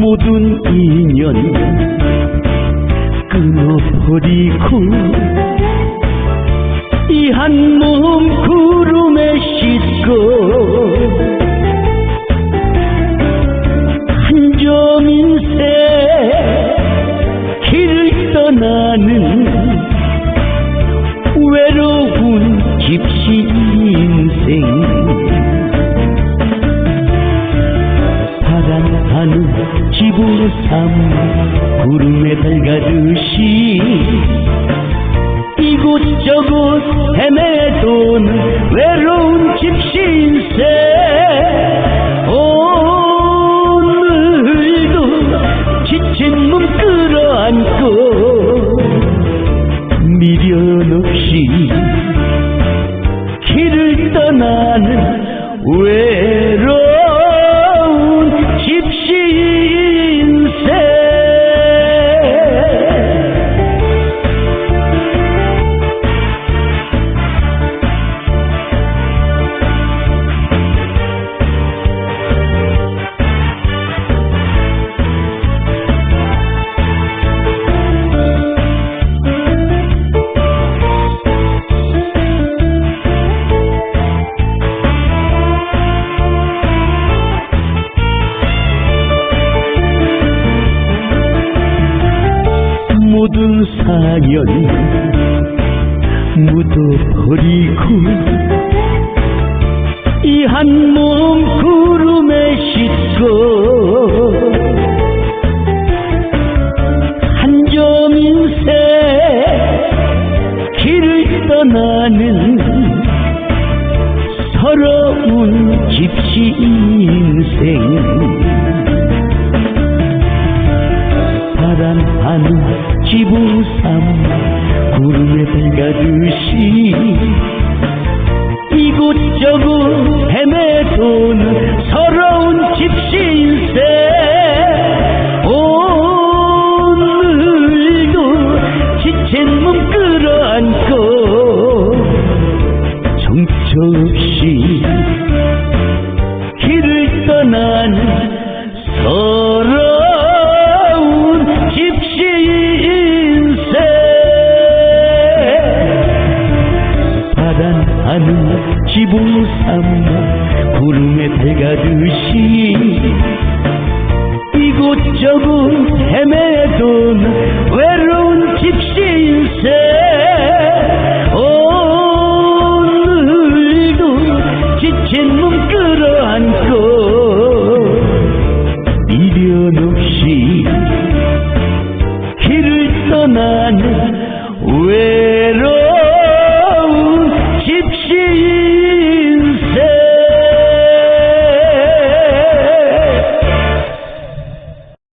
모든 인연 끊어버리고 이 한 몸 구름에 싣고 지부삼 구름에 달가듯이 이곳저곳 헤매도는 외로운 인생 오늘도 지친 몸 끌어안고 미련 없이 사연 묻어버리고 이 한 몸 구름에 싣고 한 점 인생 길을 떠나는 서러운 집시 인생 지붕삼 구름에 달가듯이 이곳저곳 헤매도는 서러운 집시 인생 바람하는 지붕삼 구름에 달가듯이 이곳저곳 헤매